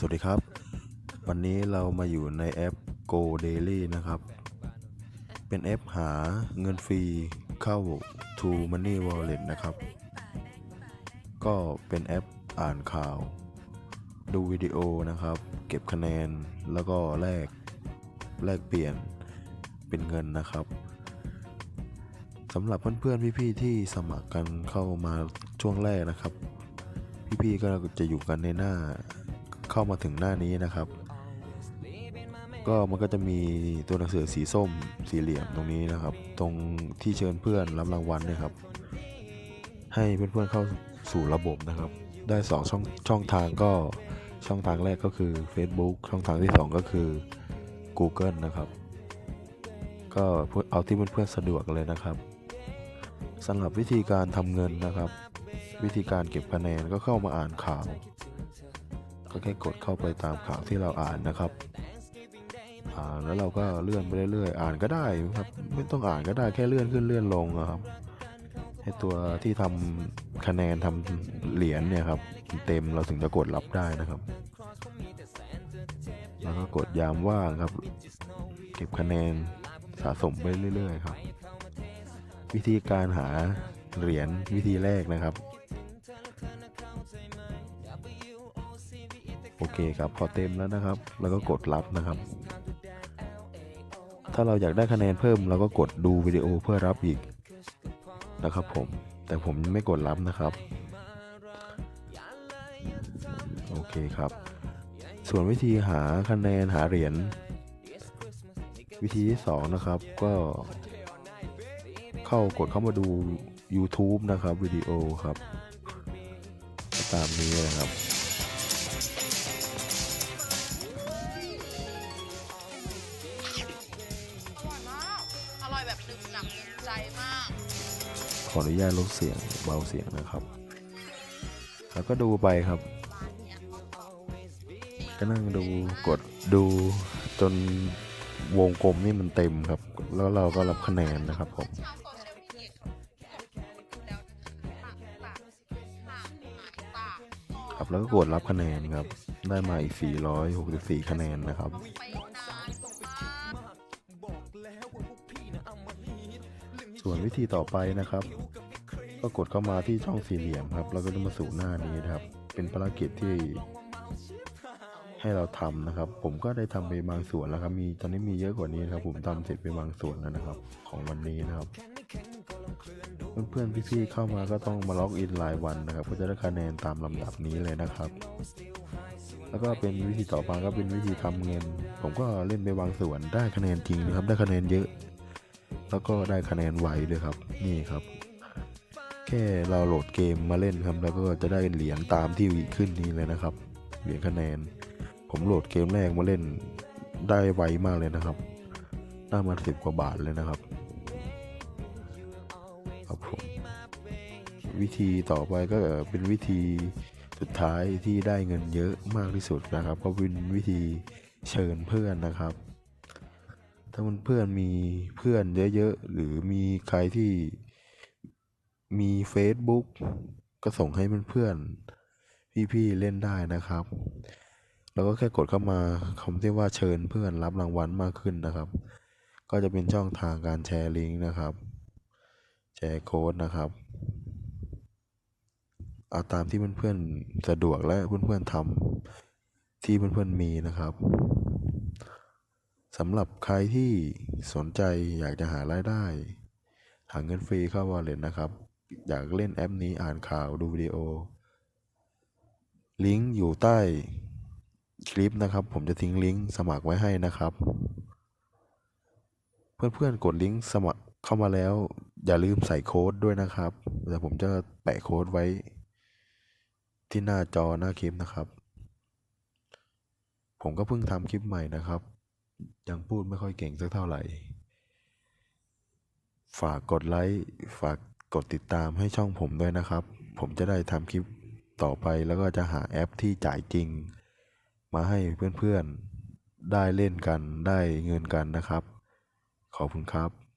สวัสดีครับ วันนี้เรามาอยู่ในแอป Go Daily นะครับ เป็นแอปหาเงินฟรีเข้า To Money Wallet นะครับ ก็เป็นแอปอ่านข่าว ดูวิดีโอนะครับ เก็บคะแนนแล้วก็แลกแลกเปลี่ยนเป็นเงินนะครับสำหรับเพื่อนๆพี่ๆที่สมัครกันเข้ามาช่วงแรกนะครับ พี่ๆก็จะอยู่กันในหน้า เข้ามาถึงหน้านี้นะครับ ก็มันก็จะมีตัวหนังสือสีส้มสี่เหลี่ยมตรงนี้นะครับ ตรงที่เชิญเพื่อนรับรางวัลเนี่ยครับ ให้เพื่อนๆเข้าสู่ระบบนะครับ ได้สองช่องช่องทางก็ช่องทางแรกก็คือ Facebook ช่องทางที่สองก็คือ Google นะครับ ก็เอาที่เพื่อนๆสะดวกเลยนะครับสำหรับวิธีการทำเงินนะครับ วิธีการเก็บคะแนนก็เข้ามาอ่านข่าว แค่กดเข้าไปตามข่าวที่เราอ่านนะครับ อ่านแล้วเราก็เลื่อนไปเรื่อยๆ อ่านก็ได้ครับ ไม่ต้องอ่านก็ได้แค่เลื่อนขึ้นเลื่อนลงอะครับให้ตัวที่ทำคะแนนทำเหรียญเนี่ยครับเต็มเราถึงจะกดรับได้นะครับ แล้วก็กดยามว่างครับ เก็บคะแนนสะสมไปเรื่อยๆครับ วิธีการหาเหรียญวิธีแรกนะครับ โอเคครับพอเต็มแล้วนะครับ แล้วก็กดรับนะครับ ถ้าเราอยากได้คะแนนเพิ่มเราก็กดดูวิดีโอเพื่อรับอีกนะครับผม แต่ผมไม่กดรับนะครับ โอเคครับ ส่วนวิธีหาคะแนนหาเหรียญวิธีที่สองนะครับก็เข้ากดเข้ามาดู YouTube นะครับวิดีโอครับ ตามนี้เลยครับ ขออนุญาตลดเสียงเบาเสียงนะครับ แล้วก็ดูไปครับร้านเนี้ยก็นั่งดูกดดูจนวงกลมนี่มันเต็มครับ แล้วเราก็รับคะแนนนะครับผมชาวโซเชียลมีเดียแล้วต่างต่างต่างต่างครับแล้วก็กดรับคะแนนครับ ได้มาอีก 464 คะแนนนะครับ ส่วนวิธีต่อไปนะครับ ก็กดเข้ามาที่ช่องสี่เหลี่ยมครับ แล้วก็จะมาสู่หน้านี้นะครับ เป็นภารกิจที่ให้เราทำนะครับ ผมก็ได้ทำไปบางส่วนแล้วครับ มีตอนนี้มีเยอะกว่านี้ครับ ผมทำเสร็จไปบางส่วนแล้วนะครับ ของวันนี้นะครับ เพื่อนๆพี่ๆเข้ามาก็ต้องมาล็อกอินรายวันนะครับ ก็จะได้คะแนนตามลำดับนี้เลยนะครับ แล้วก็เป็นวิธีต่อมาก็เป็นวิธีทำเงิน ผมก็เล่นไปบางส่วนได้คะแนนจริงนะครับ ได้คะแนนเยอะ แล้วก็ได้คะแนนไวด้วยครับ นี่ครับ แค่เราโหลดเกมมาเล่นครับ แล้วก็จะได้เหรียญตามที่ขึ้นนี้เลยนะครับ เหรียญคะแนน ผมโหลดเกมแรกมาเล่นได้ไวมากเลยนะครับ ได้มาสิบกว่าบาทเลยนะครับ ครับผม วิธีต่อไปก็เป็นวิธีสุดท้ายที่ได้เงินเยอะมากที่สุดนะครับ ก็เป็นวิธีเชิญเพื่อนนะครับ ถ้าเพื่อนๆมีเพื่อนเยอะๆ หรือมีใครที่มี Facebook ก็ส่งให้เพื่อนๆพี่ๆเล่นได้นะครับ แล้วก็แค่กดเข้ามาคำที่ว่าเชิญเพื่อนรับรางวัลมากขึ้นนะครับ ก็จะเป็นช่องทางการแชร์ลิงก์นะครับ แชร์โค้ดนะครับเอาตามที่เพื่อนๆสะดวกและเพื่อนๆทำที่เพื่อนๆมีนะครับ สำหรับใครที่สนใจอยากจะหารายได้ หาเงินฟรีเข้าวอลเล็ตนะครับ อยากเล่นแอปนี้อ่านข่าวดูวิดีโอ ลิงก์อยู่ใต้คลิปนะครับ ผมจะทิ้งลิงก์สมัครไว้ให้นะครับ เพื่อนๆกดลิงก์สมัครเข้ามาแล้ว อย่าลืมใส่โค้ดด้วยนะครับเดี๋ยวผมจะแปะโค้ดไว้ ที่หน้าจอหน้าคลิปนะครับ ผมก็เพิ่งทำคลิปใหม่นะครับ ยังพูดไม่ค่อยเก่งสักเท่าไหร่ ฝากกดไลค์ ฝากกดติดตามให้ช่องผมด้วยนะครับ ผมจะได้ทำคลิปต่อไปแล้วก็จะหาแอปที่จ่ายจริง มาให้เพื่อนๆ ได้เล่นกันได้เงินกันนะครับ ขอบคุณครับ